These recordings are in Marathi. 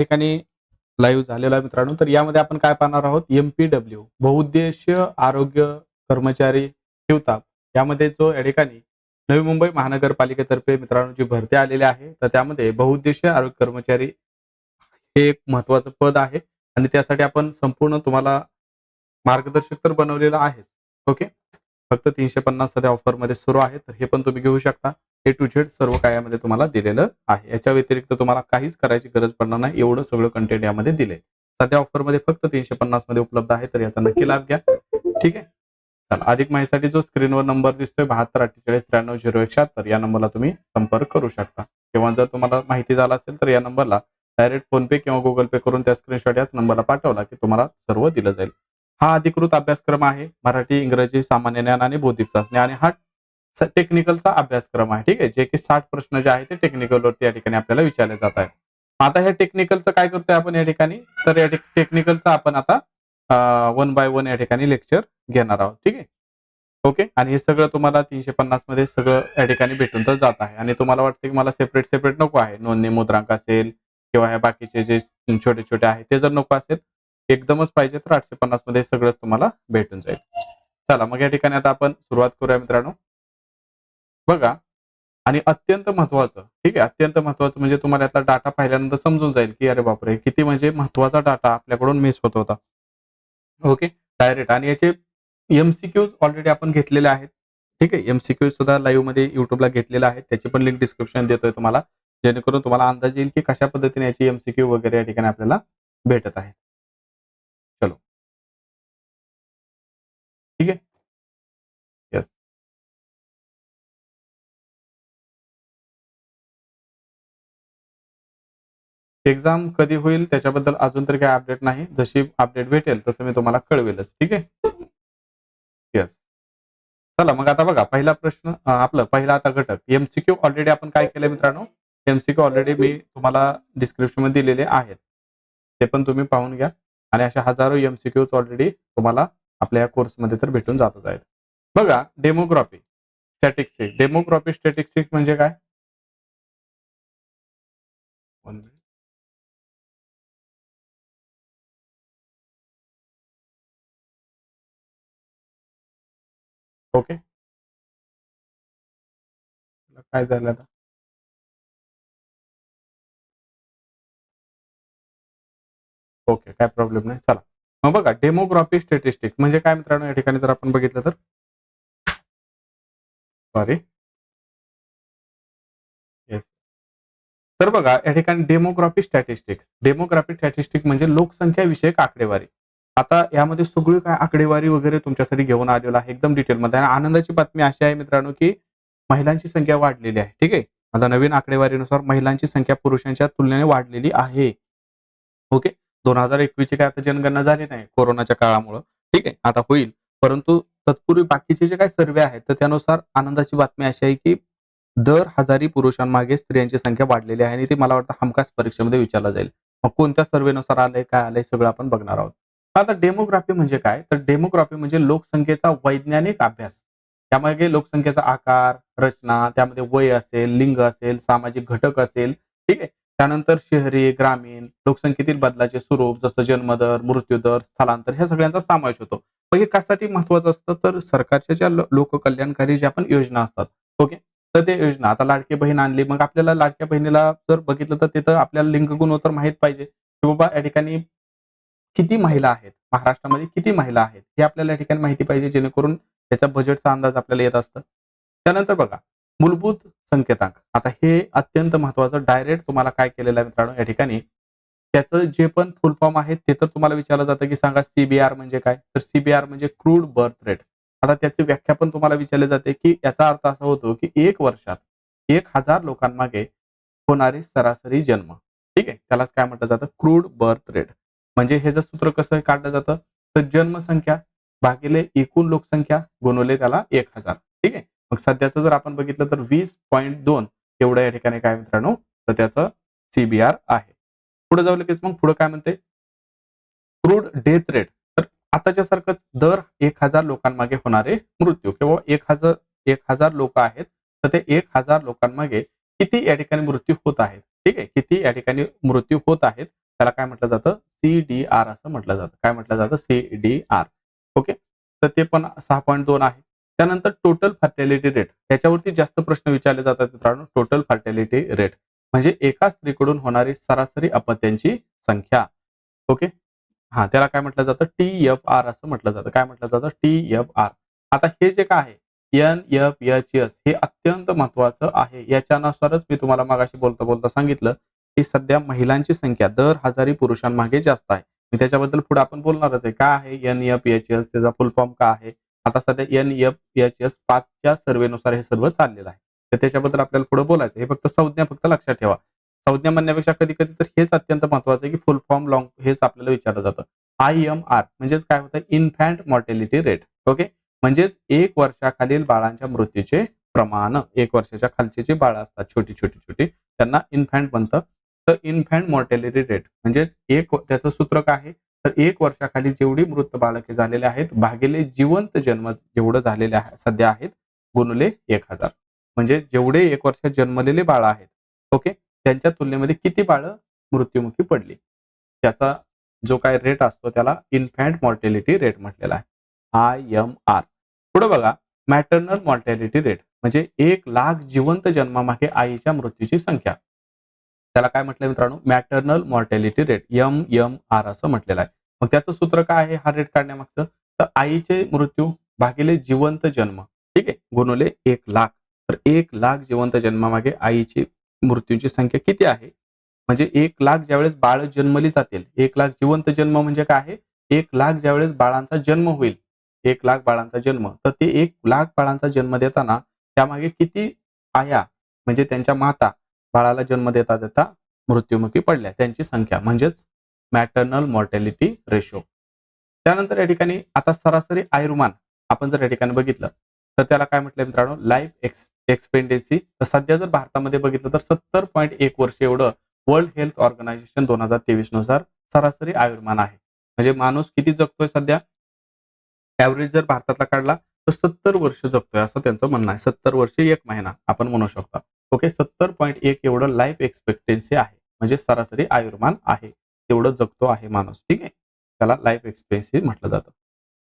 ठिकाणी लाईव्ह झालेला आहे मित्रांनो. तर यामध्ये आपण काय पाहणार आहोत? एमपीडब्ल्यू बहुउद्देशीय आरोग्य कर्मचारी हिवताप यामध्ये जो या ठिकाणी नवी मुंबई महानगरपालिकेतर्फे मित्रांनो जी भरती आलेली आहे तर त्यामध्ये बहुउद्देशीय आरोग्य कर्मचारी हे एक महत्वाचं पद आहे. आणि त्यासाठी आपण संपूर्ण तुम्हाला मार्गदर्शक तर बनवलेलं आहे ओके? फक्त तीनशे पन्नास सध्या ऑफरमध्ये सुरू आहे. तर हे पण तुम्ही घेऊ शकता. ए टू झेड सर्व काय यामध्ये तुम्हाला दिलेलं आहे. याच्या व्यतिरिक्त तुम्हाला काहीच करायची गरज पडणार नाही. एवढं सगळं कंटेंट यामध्ये दिले सध्या ऑफरमध्ये फक्त तीनशे पन्नासमध्ये उपलब्ध आहे तर याचा नक्की लाभ घ्या. ठीक आहे? चला अधिक माहितीसाठी जो स्क्रीनवर नंबर दिसतोय बहात्तर अठ्ठेचाळीस त्र्याण्णव झिरो एक शहात्तर या नंबरला तुम्ही संपर्क करू शकता. किंवा जर तुम्हाला माहिती झाला असेल तर या नंबरला डायरेक्ट फोन पे किंवा गुगल पे करून त्या स्क्रीनशॉट याच नंबरला पाठवला की तुम्हाला सर्व दिलं जाईल. हा अधिकृत अभ्यासक्रम आहे. मराठी इंग्रजी सामान्य ज्ञान आणि बौद्धिक चाचणी आणि हा टेक्निकलचा अभ्यासक्रम आहे ठीक आहे? जे की साठ प्रश्न जे आहे ते टेक्निकलवरती या ठिकाणी आपल्याला विचारले जात आहेत. आता ह्या टेक्निकलचं काय करतोय आपण या ठिकाणी? तर या टेक्निकलचं आपण आता वन बाय वन या ठिकाणी लेक्चर घेणार आहोत ठीक आहे? ओके? आणि हे सगळं तुम्हाला तीनशे पन्नासमध्ये सगळं या ठिकाणी भेटून तर जात आहे. आणि तुम्हाला वाटतं की मला सेपरेट सेपरेट नको आहे. नोंदणी मुद्रांक असेल किंवा ह्या बाकीचे जे छोटे छोटे आहे ते जर नको असेल एकदमच पाहिजे तर आठशे पन्नासमध्ये सगळंच तुम्हाला भेटून जाईल. चला मग या ठिकाणी आता आपण सुरुवात करूया मित्रांनो. बघा. आणि अत्यंत महत्वाचं ठीक आहे? अत्यंत महत्वाचं म्हणजे तुम्हाला यातला डाटा पाहिल्यानंतर समजून जाईल की अरे बापरे किती म्हणजे महत्त्वाचा डाटा आपल्याकडून मिस होत होता. ओके डायरेक्ट आणि याचे एमसीक्यूज ऑलरेडी आपण घेतलेले आहेत. ठीक आहे? एमसीक्यूज सुद्धा लाईव्हमध्ये युट्यूबला घेतलेला आहे त्याची पण लिंक डिस्क्रिप्शन देतोय तुम्हाला. जेणेकरून तुम्हाला अंदाज येईल की कशा पद्धतीने याची एमसीक्यू वगैरे या ठिकाणी आपल्याला भेटत आहे. चलो. ठीक आहे? यस एक्झाम कधी होईल त्याच्याबद्दल अजून तरी काही अपडेट नाही. जशी अपडेट भेटेल तसं मी तुम्हाला कळवेलच. ठीक आहे? येस चला मग आता बघा पहिला प्रश्न आपलं पहिला आता घटक. एमसीक्यू ऑलरेडी आपण काय केलंय मित्रांनो? एमसीक्यू ऑलरेडी मी तुम्हाला डिस्क्रिप्शनमध्ये दिलेले आहेत. ते पण तुम्ही पाहून घ्या. आणि अशा हजारो एमसीक्यूज ऑलरेडी तुम्हाला आपल्या या कोर्समध्ये तर भेटून जातच आहेत. बघा डेमोग्राफी स्टॅटिक्सिक डेमोग्राफी स्टॅटिक्सिक म्हणजे काय? ओके. काय झालं आता? ओके काय प्रॉब्लेम नाही. चला. मग बघा डेमोग्राफी स्टॅटिस्टिक म्हणजे काय मित्रांनो या ठिकाणी जर आपण बघितलं तर? सॉरी येस तर बघा या ठिकाणी डेमोग्राफी स्टॅटिस्टिक डेमोग्राफी स्टॅटिस्टिक म्हणजे लोकसंख्या विषयक आकडेवारी. आता यामध्ये सगळी काय आकडेवारी वगैरे तुमच्यासाठी घेऊन आलेलं आहे एकदम डिटेलमध्ये आणि आनंदाची बातमी अशी आहे मित्रांनो की महिलांची संख्या वाढलेली आहे. ठीक आहे? आता नवीन आकडेवारीनुसार महिलांची संख्या पुरुषांच्या तुलनेने वाढलेली आहे. ओके? दोन हजार एकवीसची काय आता जनगणना झाली नाही कोरोनाच्या काळामुळं. ठीक आहे? आता होईल. परंतु तत्पूर्वी बाकीचे जे काही सर्वे आहेत तर त्यानुसार आनंदाची बातमी अशी आहे की दर हजारी पुरुषांमागे स्त्रियांची संख्या वाढलेली आहे आणि ती मला वाटतं हमखास परीक्षेमध्ये विचारला जाईल. मग कोणत्या सर्वेनुसार आलंय काय आलंय सगळं आपण बघणार आहोत. आता डेमोग्राफी म्हणजे काय? तर डेमोग्राफी म्हणजे लोकसंख्येचा वैज्ञानिक अभ्यास. त्यामागे लोकसंख्येचा आकार रचना त्यामध्ये वय असेल लिंग असेल सामाजिक घटक असेल ठीक आहे? त्यानंतर शहरी ग्रामीण लोकसंख्येतील बदलाचे स्वरूप जसं जन्मदर मृत्यूदर स्थलांतर ह्या सगळ्यांचा समावेश होतो. मग हे कशासाठी महत्वाचं असतं? तर सरकारच्या ज्या लोककल्याणकारी ज्या पण योजना असतात ओके? तर ते योजना आता लाडकी बहीण आणली मग आपल्याला लाडक्या बहिणीला जर बघितलं तर तिथं आपल्याला लिंग गुणोत्तर माहीत पाहिजे. की बाबा या ठिकाणी किती महिला आहेत? महाराष्ट्रामध्ये किती महिला आहेत? हे आपल्याला या ठिकाणी माहिती पाहिजे जेणेकरून त्याचा बजेटचा अंदाज आपल्याला येत असतं. त्यानंतर बघा मूलभूत संकेतांक. आता हे अत्यंत महत्वाचं डायरेक्ट तुम्हाला काय केलेलं आहे मित्रांनो या ठिकाणी? त्याचं जे पण फुल फॉर्म आहे ते तर तुम्हाला विचारलं जातं की सांगा सीबीआर म्हणजे काय? तर सीबीआर म्हणजे क्रूड बर्थ रेट आता त्याची व्याख्या पण तुम्हाला विचारली जाते की याचा अर्थ असा होतो की एक वर्षात एक हजार लोकांमागे होणारी सरासरी जन्म. ठीक आहे? त्यालाच काय म्हटलं जातं? क्रूड बर्थ रेट म्हणजे ह्याचं सूत्र कसं काढलं जातं तर जन्मसंख्या भागिले एकूण लोकसंख्या गुणवले त्याला एक हजार. ठीक आहे? मग सध्याचं जर आपण बघितलं तर वीस पॉईंट दोन एवढं या ठिकाणी काय मित्रांनो तर त्याचं सीबीआर आहे. पुढे जाऊ लगेच मग पुढे काय म्हणते? क्रूड डेथ रेट तर आताच्या सारखंच दर एक हजार लोकांमागे होणारे मृत्यू किंवा एक हजार एक हजार लोक आहेत तर ते एक हजार लोकांमागे किती या ठिकाणी मृत्यू होत आहेत? ठीक आहे? किती या ठिकाणी मृत्यू होत आहेत? त्याला काय म्हटलं जातं? सीडीआर असं म्हटलं जातं. काय म्हटलं जातं? CDR okay? तर ते पण सहा पॉईंट दोन आहे. त्यानंतर टोटल फर्टॅलिटी रेट याच्यावरती जास्त प्रश्न विचारले जातात मित्रांनो. टोटल फर्टॅलिटी रेट म्हणजे एका स्त्रीकडून होणारी सरासरी अपत्यांची संख्या. ओके? हा त्याला काय म्हटलं जातं? टी एफ आर असं म्हटलं जातं. काय म्हटलं जातं? टी एफ आर आता हे जे काय आहे? एन एफ एच एस हे अत्यंत महत्वाचं आहे. याच्यानुसारच मी तुम्हाला मागाशी बोलता बोलता सांगितलं. की सध्या महिलांची संख्या दर हजारी पुरुषांमागे जास्त आहे. मी त्याच्याबद्दल पुढे आपण बोलणारच आहे. काय आहे एन एफ एच एस त्याचा फुल फॉर्म का आहे? आता सध्या एन एफ एच एस पाचच्या सर्वेनुसार हे सर्व चाललेलं आहे. तर त्याच्याबद्दल आपल्याला पुढे बोलायचं हे फक्त संज्ञा फक्त लक्षात ठेवा. संज्ञा म्हणण्यापेक्षा कधी कधी तर हेच अत्यंत महत्वाचं आहे की फुल फॉर्म लॉंग हेच आपल्याला विचारलं जातं. आय एम आर म्हणजेच काय होतं? इन्फॅन्ट मॉर्टेलिटी रेट ओके म्हणजेच एक वर्षाखालील बाळांच्या मृत्यूचे प्रमाण. एक वर्षाच्या खालचे जे बाळ असतात छोटी छोटी छोटी त्यांना इन्फॅन्ट म्हणतं तर इन्फॅन्ट मॉर्टेलिटी रेट म्हणजेच एक त्याचं सूत्र काय आहे? तर एक वर्षाखाली जेवढी मृत बालके झालेले आहेत भागिले जिवंत जन्म जेवढं झालेले सध्या आहेत गुणले एक हजार. म्हणजे जेवढे एक वर्षात जन्मलेले बाळ आहेत ओके त्यांच्या तुलनेमध्ये किती बाळ मृत्युमुखी पडली? त्याचा जो काय रेट असतो त्याला इन्फॅन्ट मॉर्टेलिटी रेट म्हटलेला आहे. आय एम आर पुढे बघा मॅटर्नल मॉर्टॅलिटी रेट म्हणजे एक लाख जिवंत जन्मामागे आईच्या मृत्यूची संख्या. त्याला काय म्हटलंय मित्रांनो? Maternal mortality rate M M R असं म्हटलेलं आहे. मग त्याचं सूत्र काय आहे? हा रेट काढण्यामागचं. तर आईचे मृत्यू भागिले जिवंत जन्म. ठीक आहे? गुणवले एक लाख. तर एक लाख जिवंत जन्मामागे आईची मृत्यूची संख्या किती आहे? म्हणजे एक लाख ज्यावेळेस बाळ जन्मली जातील एक लाख जिवंत जन्म म्हणजे काय आहे? एक लाख ज्यावेळेस बाळांचा जन्म होईल. एक लाख बाळांचा जन्म. तर ते एक लाख बाळांचा जन्म देताना त्यामागे किती आया? म्हणजे त्यांच्या माता. बाळाला जन्म देता देता मृत्युमुखी पडल्या. त्यांची संख्या म्हणजेच मॅटर्नल मॉर्टॅलिटी रेशो त्यानंतर या ठिकाणी आता सरासरी आयुर्मान आपण जर या ठिकाणी बघितलं तर त्याला काय म्हटलं मित्रांनो? लाईफ एक्स एक्सपेंडेन्सी तर सध्या जर भारतामध्ये बघितलं तर सत्तर पॉईंट एक वर्ष एवढं वर्ल्ड हेल्थ ऑर्गनायझेशन दोन हजार तेवीसनुसार सरासरी आयुर्मान आहे. म्हणजे माणूस किती जगतोय सध्या? ऍव्हरेज जर भारतातला काढला तर सत्तर वर्ष जगतोय असं त्यांचं म्हणणं आहे. सत्तर वर्ष एक महिना आपण म्हणू शकता. ओके? सत्तर पॉईंट एक एवढं लाईफ एक्सपेक्टेन्सी आहे. म्हणजे सरासरी आयुर्मान आहे. तेवढं जगतो आहे माणूस. ठीक आहे? त्याला लाईफ एक्सपेक्टेन्सी म्हटलं जातं.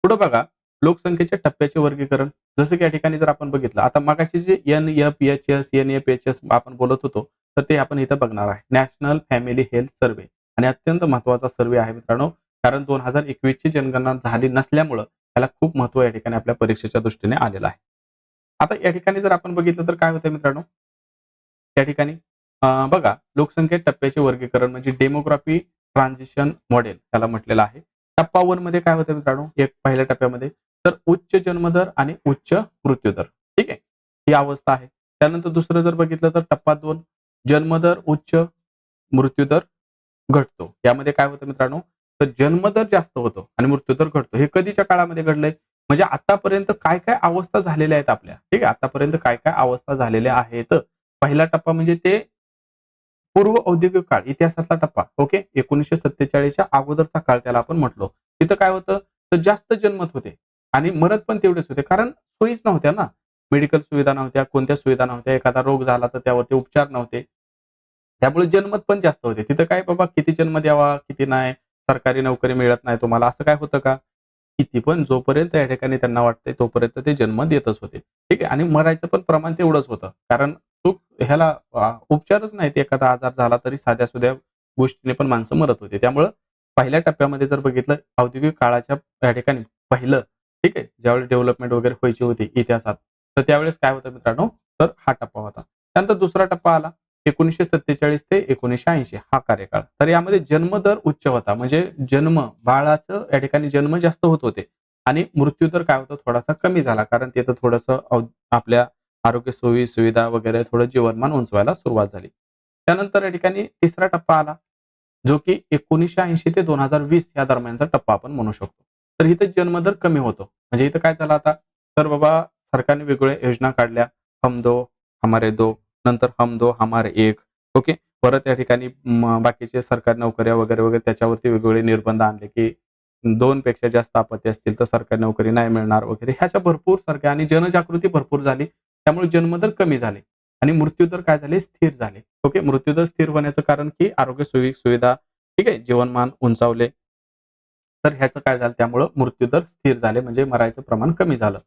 पुढे बघा. लोकसंख्येच्या टप्प्याचे वर्गीकरण. जसं की या ठिकाणी जर आपण बघितलं आता मगाशी जे N F H S N F H S आपण बोलत होतो तर ते आपण इथं बघणार आहे. नॅशनल फॅमिली हेल्थ सर्वे आणि अत्यंत महत्त्वाचा सर्वे आहे मित्रांनो. कारण दोन हजार एकवीस ची जनगणना झाली नसल्यामुळं त्याला खूप महत्त्व या ठिकाणी आपल्या परीक्षेच्या दृष्टीने आलेलं आहे. आता या ठिकाणी जर आपण बघितलं तर काय होतं मित्रांनो? या ठिकाणी बघा लोकसंख्या टप्प्याचे वर्गीकरण म्हणजे डेमोग्राफी ट्रान्झिशन मॉडेल त्याला म्हटलेलं आहे. टप्पा वनमध्ये काय होतं मित्रांनो? एक पहिल्या टप्प्यामध्ये तर उच्च जन्मदर आणि उच्च मृत्यूदर. ठीक आहे? ही अवस्था आहे. त्यानंतर दुसरं जर बघितलं तर टप्पा दोन जन्मदर उच्च मृत्यूदर घटतो. यामध्ये काय होतं मित्रांनो? तर जन्मदर जास्त होतो आणि मृत्यूदर घडतो हे कधीच्या काळामध्ये घडलंय? म्हणजे आतापर्यंत काय काय अवस्था झालेल्या आहेत आपल्या? ठीक आहे? आतापर्यंत काय काय अवस्था झालेल्या आहेत? पहिला टप्पा म्हणजे ते पूर्व औद्योगिक काळ इतिहासातला टप्पा. ओके? एकोणीसशे सत्तेचाळीसच्या अगोदरचा काळ त्याला आपण म्हटलो. तिथं काय होतं? तर जास्त जन्मत होते आणि मरत पण तेवढेच होते. कारण सोयीच नव्हत्या ना. मेडिकल सुविधा नव्हत्या कोणत्या सुविधा नव्हत्या. एखादा रोग झाला तर त्यावरती उपचार नव्हते. त्यामुळे जन्मत पण जास्त होते. तिथं काय बाबा किती जन्म द्यावा किती नाही? सरकारी नोकरी मिळत नाही तुम्हाला असं काय होतं का? किती पण जोपर्यंत या ठिकाणी त्यांना वाटतंय तोपर्यंत ते जन्म देतच होते. ठीक आहे? आणि मरायचं पण प्रमाण तेवढंच होतं. कारण चूक ह्याला उपचारच नाही एखादा आजार झाला तरी साध्या सुध्या गोष्टीने पण माणसं मरत होते. त्यामुळं पहिल्या टप्प्यामध्ये जर बघितलं औद्योगिक काळाच्या या ठिकाणी पहिलं ठीक आहे? ज्यावेळेस डेव्हलपमेंट वगैरे व्हायची होती इतिहासात तर त्यावेळेस काय होतं मित्रांनो? तर हा टप्पा होता. त्यानंतर दुसरा टप्पा आला. एकोणीसशे सत्तेचाळीस ते एकोणीसशे ऐंशी हा कार्यकाळ. तर यामध्ये जन्मदर उच्च होता. म्हणजे जन्म बाळाचं या ठिकाणी जन्म जास्त होत होते. आणि मृत्यूदर काय होतं? थोडासा कमी झाला. कारण तिथं थोडंसं आपल्या आरोग्य सोयी सुविधा वगैरे थोडं जीवनमान उंचवायला सुरुवात झाली. त्यानंतर या ठिकाणी तिसरा टप्पा आला जो की एकोणीसशे ऐंशी ते दोन हजार वीस या दरम्यानचा टप्पा आपण म्हणू शकतो. तर इथं जन्मदर कमी होतो. म्हणजे इथं काय झालं आता? तर बाबा सरकारने वेगवेगळ्या योजना काढल्या. हम दो हमारे दो. नंतर हम दो हमार एक. ओके परत या ठिकाणी बाकीचे सरकारी नोकऱ्या वगैरे वगैरे त्याच्यावरती वेगवेगळे निर्बंध आणले की दोन पेक्षा जास्त आपत्ती असतील तर सरकारी नोकरी नाही मिळणार वगैरे. ह्याच्या भरपूर सरकार आणि जनजागृती भरपूर झाली. त्यामुळे जन्मदर कमी झाले. आणि मृत्यूदर काय झाले? स्थिर झाले. ओके मृत्यूदर स्थिर होण्याचं कारण की आरोग्य सुविधा ठीक आहे? जीवनमान उंचावले. तर ह्याचं काय झालं? त्यामुळं मृत्यूदर स्थिर झाले. म्हणजे मरायचं प्रमाण कमी झालं.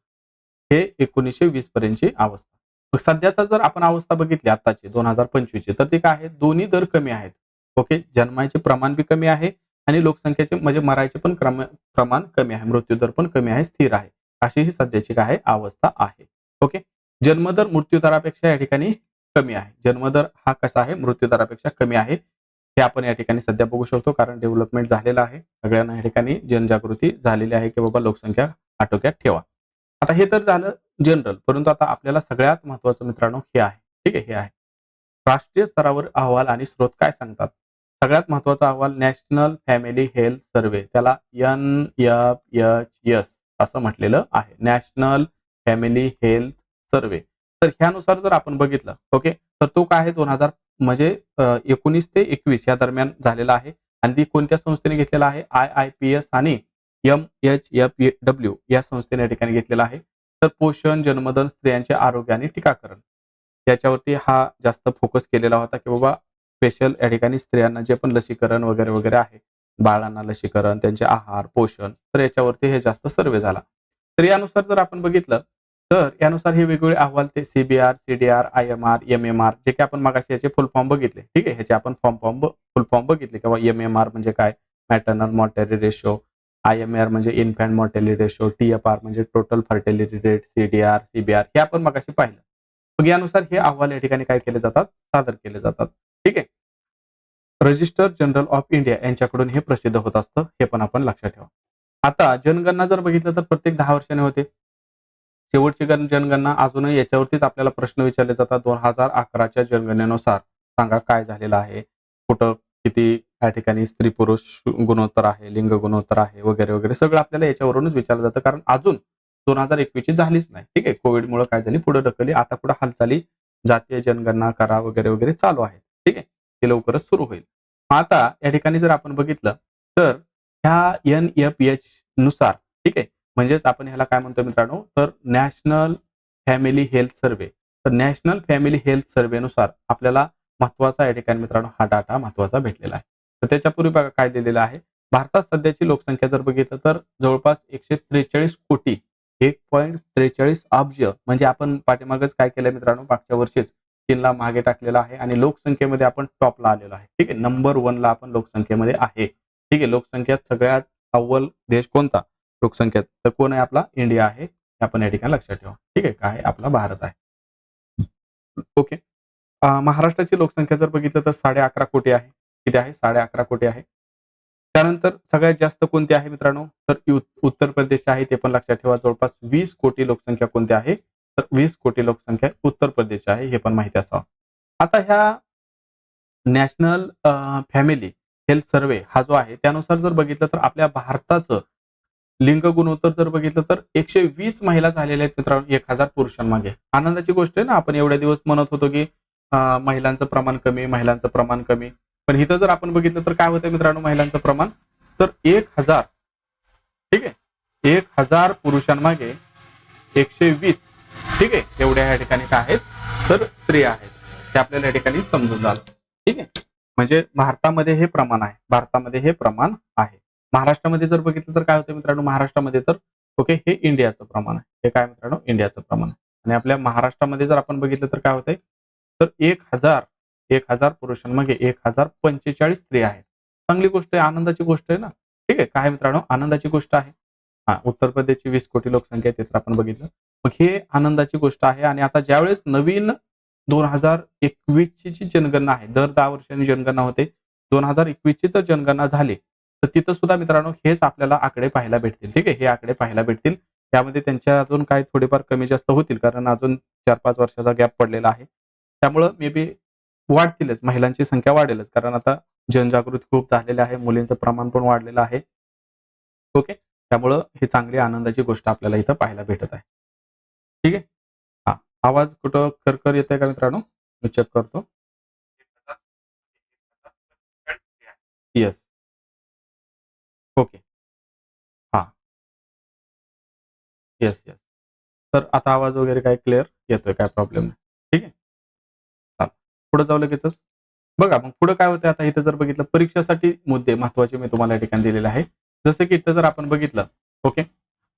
हे एकोणीसशे वीस पर्यंतची अवस्था. सध्याचा जर आपण अवस्था बघितली आताची दोन हजार पंचवीसची तर ते काय आहे? दोन्ही दर कमी आहेत. ओके जन्माचे प्रमाण बी कमी आहे आणि लोकसंख्येचे म्हणजे मरायचे पण क्रम प्रमाण कमी आहे. मृत्यूदर पण कमी आहे स्थिर आहे. अशी ही सध्याची काय आहे? अवस्था आहे. ओके जन्मदर मृत्यूदरापेक्षा या ठिकाणी कमी आहे. जन्मदर हा कसा आहे? मृत्यूदरापेक्षा कमी आहे. हे आपण या ठिकाणी सध्या बघू शकतो कारण डेव्हलपमेंट झालेलं आहे. सगळ्यांना या ठिकाणी जनजागृती झालेली आहे की बाबा लोकसंख्या आटोक्यात ठेवा. आता हे तर झालं जनरल परंतु आता आपल्याला सगळ्यात महत्वाचं मित्रांनो हे आहे. ठीक आहे? हे आहे. राष्ट्रीय स्तरावर अहवाल आणि स्रोत काय सांगतात? सगळ्यात महत्त्वाचा अहवाल नॅशनल फॅमिली हेल्थ सर्वे त्याला एन एफ एच एस असं म्हटलेलं आहे. नॅशनल फॅमिली हेल्थ सर्वे तर ह्यानुसार जर आपण बघितलं ओके? तर तो काय आहे? दोन हजार म्हणजे एकोणीस ते एकवीस या दरम्यान झालेला आहे. आणि ती कोणत्या संस्थेने घेतलेला आहे? आय आय पी एस आणि एम एच एफ डब्ल्यू या संस्थेने या ठिकाणी घेतलेला आहे. तर पोषण जन्मदन स्त्रियांचे आरोग्य आणि टीकाकरण. याच्यावरती हा जास्त फोकस केलेला होता की बाबा स्पेशल या ठिकाणी स्त्रियांना जे पण लसीकरण वगैरे वगैरे आहे बाळांना लसीकरण त्यांचे आहार पोषण तर याच्यावरती हे जास्त सर्वे झाला. तर यानुसार जर आपण बघितलं तर यानुसार हे वेगवेगळे अहवाल ते CBR CDR I M R M M R जे काही आपण मागाशी याचे फुल फॉर्म बघितले. ठीक आहे? ह्याचे आपण फॉर्म फॉर्म फुल फॉर्म बघितले किंवा एम एम आर म्हणजे काय? Maternal mortality ratio I M R म्हणजे infant mortality ratio T F R म्हणजे total fertility rate CDR CBR हे आपण मगाशी पाहिलं. मग यानुसार हे अहवाल या ठिकाणी काय केले जातात? सादर केले जातात. ठीक आहे? रजिस्टर जनरल ऑफ इंडिया यांच्याकडून हे प्रसिद्ध होत असतं. हे पण आपण लक्षात ठेवा. आता जनगणना जर बघितलं तर प्रत्येक दहा वर्षाने होते. शेवटची जनगणना अजूनही याच्यावरतीच आपल्याला प्रश्न विचारले जातात. दोन हजार अकराच्या जनगणनेनुसार सांगा काय झालेलं आहे? कुठं किती या ठिकाणी स्त्री पुरुष गुणोत्तर आहे लिंग गुणोत्तर आहे वगैरे वगैरे सगळं आपल्याला याच्यावरूनच विचारलं जातं. कारण अजून दोन हजार एकवीसची झालीच नाही. ठीक आहे कोविडमुळे काय झाली? पुढे ढकलली. आता पुढे हालचाली जातीय जनगणना करा वगैरे वगैरे चालू आहे ठीक आहे ते लवकरच सुरू होईल. आता या ठिकाणी जर आपण बघितलं तर ह्या एन एफ एच नुसार ठीक आहे म्हणजेच आपण ह्याला काय म्हणतो मित्रांनो? तर नॅशनल फॅमिली हेल्थ सर्वे. तर नॅशनल फॅमिली हेल्थ सर्वेनुसार आपल्याला महत्त्वाचा या ठिकाणी मित्रांनो हा डाटा महत्त्वाचा भेटलेला आहे. तर त्याच्यापूर्वी बघा काय दिलेलं आहे. भारतात सध्याची लोकसंख्या जर बघितलं तर जवळपास एकशे त्रेचाळीस कोटी. एक पॉईंट त्रेचाळीस अब्ज म्हणजे आपण पाठीमागच काय केलंय मित्रांनो? मागच्या वर्षीच चीनला मागे टाकलेला आहे आणि लोकसंख्येमध्ये आपण टॉपला आलेलो आहे. ठीक आहे? नंबर वनला आपण लोकसंख्येमध्ये आहे. ठीक आहे? लोकसंख्येत सगळ्यात अव्वल देश कोणता? लोकसंख्यात. तर कोण आहे आपला? इंडिया आहे. आपण या ठिकाणी लक्षात ठेवा. ठीक आहे? काय आपला भारत आहे. ओके. महाराष्ट्राची लोकसंख्या जर बघितलं तर साडे अकरा कोटी आहे. किती आहे? साडे अकरा कोटी आहे. त्यानंतर सगळ्यात जास्त कोणते आहे मित्रांनो? तर उत्तर प्रदेश आहे ते पण लक्षात ठेवा. जवळपास वीस कोटी लोकसंख्या कोणती आहे? तर वीस कोटी लोकसंख्या उत्तर प्रदेश आहे हे पण माहिती असावं. आता ह्या नॅशनल फॅमिली हेल्थ सर्वे हा जो आहे त्यानुसार जर बघितलं तर आपल्या भारताचं लिंग गुणोत्तर जर बघितलं तर एकशे वीस महिला झालेल्या आहेत मित्रांनो एक हजार पुरुषांमागे. आनंदाची गोष्ट आहे ना आपण एवढ्या दिवस म्हणत होतो की महिलांचं प्रमाण कमी महिलांचं प्रमाण कमी. पण इथं जर आपण बघितलं तर काय होतंय मित्रांनो महिलांचं प्रमाण? तर एक हजार ठीक आहे? एक हजार पुरुषांमागे एकशे वीस ठीक आहे? एवढ्या या ठिकाणी काय आहेत? तर स्त्रिया आहेत. ते आपल्याला या ठिकाणी समजून जातं ठीक आहे? म्हणजे भारतामध्ये हे प्रमाण आहे. भारतामध्ये हे प्रमाण आहे. महाराष्ट्रामध्ये जर बघितलं तर काय होतं मित्रांनो? महाराष्ट्रामध्ये तर ओके हे इंडियाचं प्रमाण आहे. हे काय मित्रांनो? इंडियाचं प्रमाण आहे. आणि आपल्या महाराष्ट्रामध्ये जर आपण बघितलं तर काय होतंय? तर एक हजार एक हजार पुरुषांमागे एक हजार पंचेचाळीस स्त्रिया आहेत. चांगली गोष्ट आहे आनंदाची गोष्ट आहे ना? ठीक आहे काय मित्रांनो? आनंदाची गोष्ट आहे. हा उत्तर प्रदेशची वीस कोटी लोकसंख्या आहे तर आपण बघितलं. मग हे आनंदाची गोष्ट आहे आणि आता ज्यावेळेस नवीन दोन हजार एकवीस ची जी जनगणना आहे दर दहा वर्षांनी जनगणना होते दोन हजार एकवीस ची जर जनगणना झाली तर तिथं सुद्धा मित्रांनो हेच आपल्याला आकडे पाहायला भेटतील. ठीक आहे हे आकडे पाहायला भेटतील. त्यामध्ये त्यांच्या अजून काय थोडेफार कमी जास्त होतील कारण अजून चार पाच वर्षाचा गॅप पडलेला आहे. त्यामुळं मे बी वाढतीलच महिलांची संख्या वाढेलच. कारण आता जनजागृती खूप झालेली आहे मुलींचं प्रमाण पण वाढलेलं आहे. ओके? त्यामुळं ही चांगली आनंदाची गोष्ट आपल्याला इथं पाहायला भेटत आहे. ठीक आहे? हा. आवाज कुठं खरखर येत आहे का मित्रांनो? मी चेक करतो. Yes okay. हा. येस येस तर आता आवाज वगैरे काय क्लिअर येतोय काय प्रॉब्लेम नाही. पुढे जाऊ लगेचच. बघा मग पुढे काय होतं आता इथं जर बघितलं परीक्षेसाठी मुद्दे महत्त्वाचे मी तुम्हाला या ठिकाणी दिलेले आहे जसं की इथं जर आपण बघितलं ओके?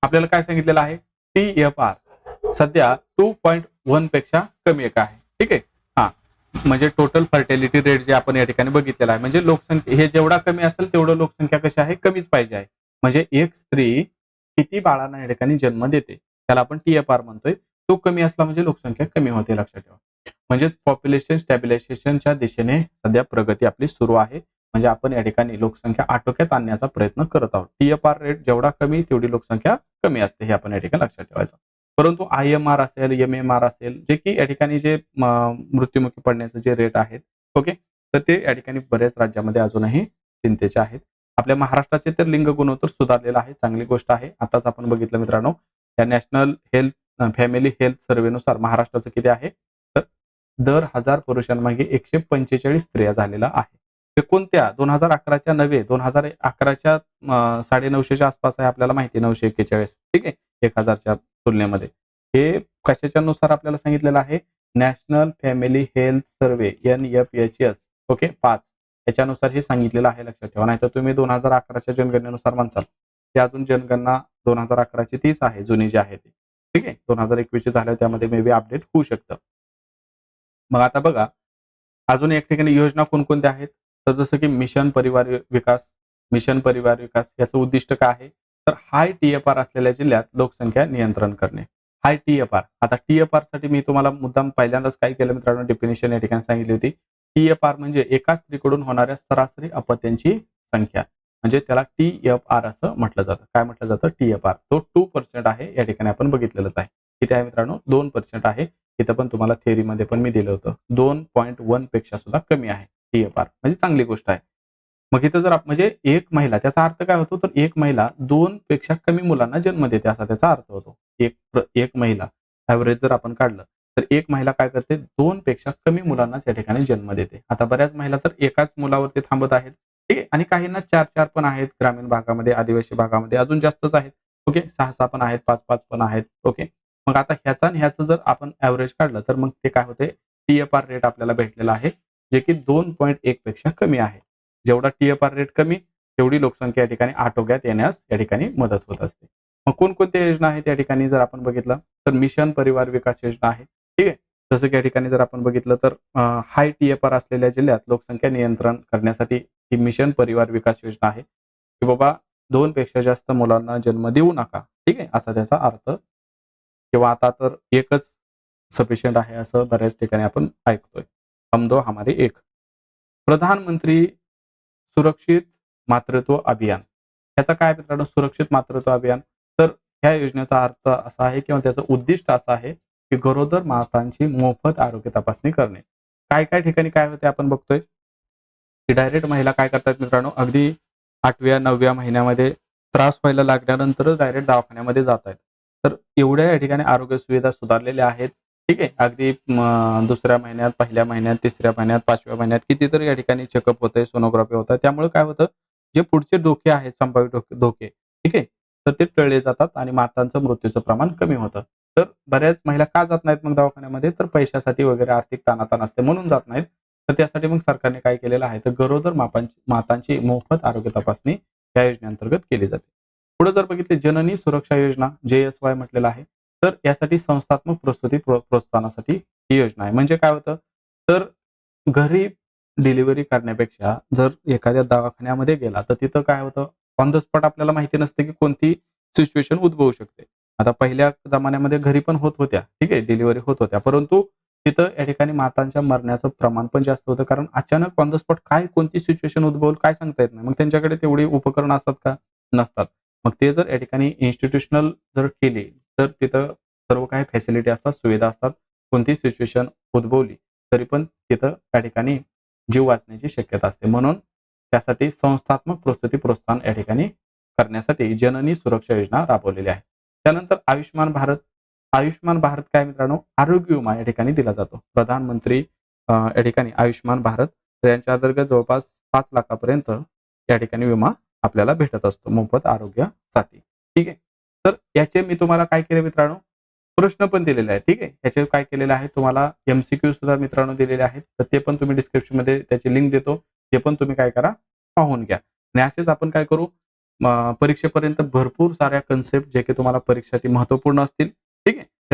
आपल्याला काय सांगितलेलं आहे? टी एफ आर सध्या टू पॉईंट वनपेक्षा कमी एक आहे. ठीक आहे? हा. म्हणजे टोटल फर्टिलिटी रेट जे आपण या ठिकाणी बघितलेलं आहे म्हणजे लोकसंख्या हे जेवढा कमी असेल तेवढं लोकसंख्या कशी आहे? कमीच पाहिजे आहे. म्हणजे एक स्त्री किती बाळांना या ठिकाणी जन्म देते? त्याला आपण टी एफ आर म्हणतोय. तो कमी असला म्हणजे लोकसंख्या कमी होते लक्षात ठेवा. म्हणजेच पॉप्युलेशन स्टॅबिलायझेशनच्या दिशेने सध्या प्रगती आपली सुरू आहे. म्हणजे आपण या ठिकाणी लोकसंख्या आटोक्यात आणण्याचा प्रयत्न करत आहोत. टी एफ आर रेट जेवढा कमी तेवढी लोकसंख्या कमी असते हे आपण या ठिकाणी लक्षात ठेवायचं. परंतु आय एम आर असेल एम एम आर असेल जे की या ठिकाणी जे मृत्युमुखी पडण्याचे जे रेट आहेत ओके तर ते या ठिकाणी बऱ्याच राज्यामध्ये अजूनही चिंतेचे आहेत. आपल्या महाराष्ट्राचे तर लिंग गुणोत्तर सुधारलेलं आहे चांगली गोष्ट आहे. आताच आपण बघितलं मित्रांनो या नॅशनल हेल्थ फॅमिली हेल्थ सर्व्हेनुसार महाराष्ट्राचं किती आहे? तर दर हजार पुरुषांमागे एकशे पंचेचाळीस स्त्रिया झालेला आहे ते कोणत्या? दोन हजार अकराच्या नव्हे दोन हजार अकराच्या साडे नऊशेच्या आसपास आहे आपल्याला माहिती नऊशे एक्केचाळीस. ठीक आहे? एक हजारच्या तुलनेमध्ये. हे कशाच्या नुसार आपल्याला सांगितलेलं आहे? National family health survey N F H S okay पाच. याच्यानुसार हे सांगितलेलं आहे लक्षात ठेवा. नाहीतर तुम्ही दोन हजार अकराच्या जनगणनेनुसार म्हणसाल. ते अजून जनगणना दोन हजार अकराची तीस आहे जुनी जी आहे ती. ठीक आहे? दोन हजार एकवीस झालं त्यामध्ये मे बी अपडेट होऊ शकतं. मग आता बघा अजून एक ठिकाणी योजना कोणकोणत्या आहेत? तर जसं की मिशन परिवार विकास मिशन परिवार विकास याचं उद्दिष्ट काय आहे? तर हाय टी एफ आर असलेल्या जिल्ह्यात लोकसंख्या नियंत्रण करणे. हाय टी एफ आर आता टी एफ आरसाठी मी तुम्हाला मुद्दाम पहिल्यांदाच काय केलं मित्रांनो? डेफिनेशन या ठिकाणी सांगितली होती. टी एफ आर म्हणजे एका स्त्रीकडून होणाऱ्या सरासरी अपत्यांची संख्या. म्हणजे त्याला टी एफ आर असं म्हटलं जातं. काय म्हटलं जातं? टी एफ आर तो टू पर्सेंट आहे या ठिकाणी आपण बघितलेलंच आहे. किती आहे मित्रांनो दोन पर्सेंट आहे. इथं पण तुम्हाला थेअरीमध्ये पण मी दिलं होतं. दोन पॉईंट वनपेक्षा सुद्धा कमी आहे टी एफ आर म्हणजे चांगली गोष्ट आहे. मग इथं जर म्हणजे एक महिला त्याचा अर्थ काय होतो? तर एक महिला दोन पेक्षा कमी मुलांना जन्म देते असा त्याचा अर्थ होतो. एक एक महिला. ऍव्हरेज जर आपण काढलं तर एक महिला काय करते? दोन पेक्षा कमी मुलांना त्या ठिकाणी जन्म देते. आता बऱ्याच महिला तर एकाच मुलावरती थांबत आहेत. ठीक आहे. आणि काहींना चार चार पण आहेत ग्रामीण भागामध्ये आदिवासी भागामध्ये. अजून जास्तच आहेत. ओके? सहा सहा पण आहेत पाच पाच पण आहेत. ओके? मग आता ह्याचा आणि ह्याचं जर आपण ऍव्हरेज काढलं तर मग ते काय होते? टी एफ आर रेट आपल्याला भेटलेला आहे जे की दोन पॉईंट एक पेक्षा कमी आहे. जेवढा टी एफ आर रेट कमी तेवढी लोकसंख्या या ठिकाणी आटोक्यात येण्यास या ठिकाणी मदत होत असते. मग कोणकोणत्या योजना आहेत या ठिकाणी जर आपण बघितलं? तर मिशन परिवार विकास योजना आहे. ठीक आहे? जसं की या ठिकाणी जर आपण बघितलं तर हाय टी एफ आर असलेल्या जिल्ह्यात लोकसंख्या नियंत्रण करण्यासाठी ही मिशन परिवार विकास योजना आहे. की बाबा दोन पेक्षा जास्त मुलांना जन्म देऊ नका. ठीक आहे? असा त्याचा अर्थ. किंवा आता तर एकच सफिशियंट आहे असं बऱ्याच ठिकाणी आपण ऐकतोय. हमदो हमारे एक. प्रधानमंत्री सुरक्षित मातृत्व अभियान. याचा काय मित्रांनो? सुरक्षित मातृत्व अभियान. तर ह्या योजनेचा अर्थ असा आहे किंवा त्याचं उद्दिष्ट असं आहे की गरोदर मातांची मोफत आरोग्य तपासणी करणे. काय काय ठिकाणी काय होते आपण बघतोय? की डायरेक्ट महिला काय करतात मित्रांनो अगदी आठव्या नवव्या महिन्यामध्ये त्रास व्हायला लागल्यानंतरच डायरेक्ट दवाखान्यामध्ये जात आहेत तर एवढ्या या ठिकाणी आरोग्य सुविधा सुधारलेल्या आहेत. ठीक आहे अगदी दुसऱ्या महिन्यात पहिल्या महिन्यात तिसऱ्या महिन्यात पाचव्या महिन्यात कितीतरी या ठिकाणी चेकअप होतंय सोनोग्राफी होत आहे त्यामुळे काय होतं जे पुढचे धोके आहेत संभाव्य धोके ठीक आहे तर ते टळले जातात आणि मातांचं मृत्यूचं प्रमाण कमी होतं. तर बऱ्याच महिला का जात नाहीत मग दवाखान्यामध्ये? तर पैशासाठी वगैरे आर्थिक ताणाताण असते म्हणून जात नाहीत. तर त्यासाठी मग सरकारने काय केलेलं आहे? तर गरोदर मापांची मातांची मोफत आरोग्य तपासणी या योजनेअंतर्गत केली जाते. पुढे जर बघितले जननी सुरक्षा योजना जे एस वाय म्हटलेलं आहे तर यासाठी संस्थात्मक प्रस्तुती प्रोत्साहनासाठी ही योजना आहे. म्हणजे काय होतं? तर घरी डिलिव्हरी करण्यापेक्षा जर एखाद्या दवाखान्यामध्ये गेला तर तिथं काय होतं? ऑन द स्पॉट आपल्याला माहिती नसते की कोणती सिच्युएशन उद्भवू शकते. आता पहिल्या जमान्यामध्ये घरी पण होत होत्या ठीक आहे डिलिव्हरी होत होत्या. परंतु तिथं या ठिकाणी मातांच्या मरण्याचं प्रमाण पण जास्त होतं. कारण अचानक ऑन द स्पॉट काय कोणती सिच्युएशन उद्भवल काय सांगता येत नाही. मग त्यांच्याकडे तेवढी उपकरण असतात का? नसतात. मग ते जर या ठिकाणी इन्स्टिट्यूशनल जर केली तर तिथं सर्व काही फॅसिलिटी असतात सुविधा असतात. कोणती सिच्युएशन उद्भवली तरी पण तिथं त्या ठिकाणी जीव वाचण्याची शक्यता असते. म्हणून त्यासाठी संस्थात्मक प्रस्तुती प्रोत्साहन या ठिकाणी करण्यासाठी जननी सुरक्षा योजना राबवलेली आहे. त्यानंतर आयुष्यमान भारत आयुष्यमान भारत काय मित्रांनो? आरोग्य विमा या ठिकाणी दिला जातो. प्रधानमंत्री या ठिकाणी आयुष्यमान भारत यांच्या अंतर्गत जवळपास पाच लाखापर्यंत या ठिकाणी विमा आपल्याला भेटत असतो मोफत आरोग्यासाठी. ठीक आहे? तर याचे मी तुम्हाला काय केले मित्रांनो? प्रश्न पण दिलेले आहेत ठीक आहे? याचे काय केलेले आहे तुम्हाला एमसीक्यू सुद्धा मित्रांनो दिलेले आहेत तर ते पण तुम्ही डिस्क्रिप्शनमध्ये त्याची लिंक देतो ते पण तुम्ही काय करा पाहून घ्या. आणि असेच आपण काय करू परीक्षेपर्यंत भरपूर साऱ्या कन्सेप्ट जे की तुम्हाला परीक्षेसाठी महत्त्वपूर्ण असतील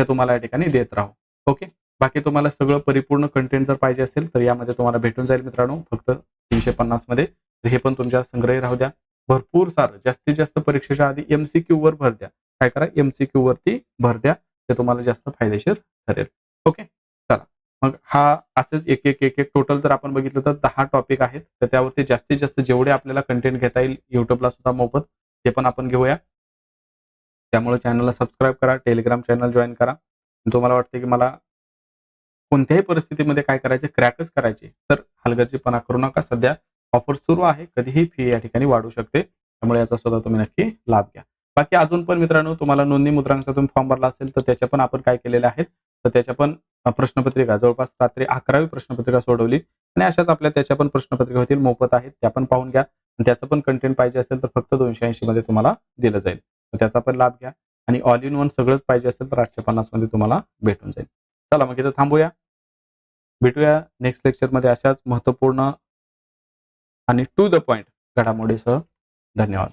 तुम्हाला या ठिकाणी देत राहू. ओके बाकी तुम्हाला सगळं परिपूर्ण कंटेंट जर पाहिजे असेल तर यामध्ये तुम्हाला भेटून जाईल मित्रांनो. फक्त तीनशे पन्नासमध्ये. तर हे पण तुमच्या संग्रही राहू द्या. भरपूर सारं जास्तीत जास्त परीक्षेच्या आधी एमसीक्यू वर भर द्या. काय करा? एमसीक्यू वरती भर द्या. ते तुम्हाला जास्त फायदेशीर ठरेल. ओके चला. मग हा असेच एक एक एक एक टोटल जर आपण बघितलं तर दहा टॉपिक आहेत. तर त्यावरती जास्तीत जास्त जेवढे आपल्याला कंटेंट घेता येईल युट्यूबला सुद्धा मोफत ते पण आपण घेऊया. त्यामुळे चॅनलला सबस्क्राईब करा टेलिग्राम चॅनल जॉईन करा. तुम्हाला वाटते की मला कोणत्याही परिस्थितीमध्ये काय करायचे क्रॅकच करायचे तर हलगर्जीपणा करू नका. सध्या ऑफर सुरू आहे कधीही फी या ठिकाणी वाढू शकते. त्यामुळे याचा सुद्धा तुम्ही नक्की लाभ घ्या. बाकी अजून पण मित्रांनो तुम्हाला नोंदणी मुद्रांचा तुम्ही फॉर्म भरला असेल तर त्याच्या पण आपण काय केलेल्या आहेत तर त्याच्या पण प्रश्नपत्रिका जवळपास रात्री अकरावी प्रश्नपत्रिका सोडवली. आणि अशाच आपल्या त्याच्या पण प्रश्नपत्रिका होतील मोफत आहेत त्या पण पाहून घ्या. त्याचं पण कंटेंट पाहिजे असेल तर फक्त दोनशे ऐंशी मध्ये तुम्हाला दिलं जाईल. त्याचा पण लाभ घ्या. आणि ऑल इन वन सगळंच पाहिजे असेल तर आठशे पन्नासमध्ये तुम्हाला भेटून जाईल. चला मग इथं थांबूया. भेटूया नेक्स्ट लेक्चरमध्ये अशाच महत्त्वपूर्ण आणि टू द पॉइंट घडामोडीसह. धन्यवाद.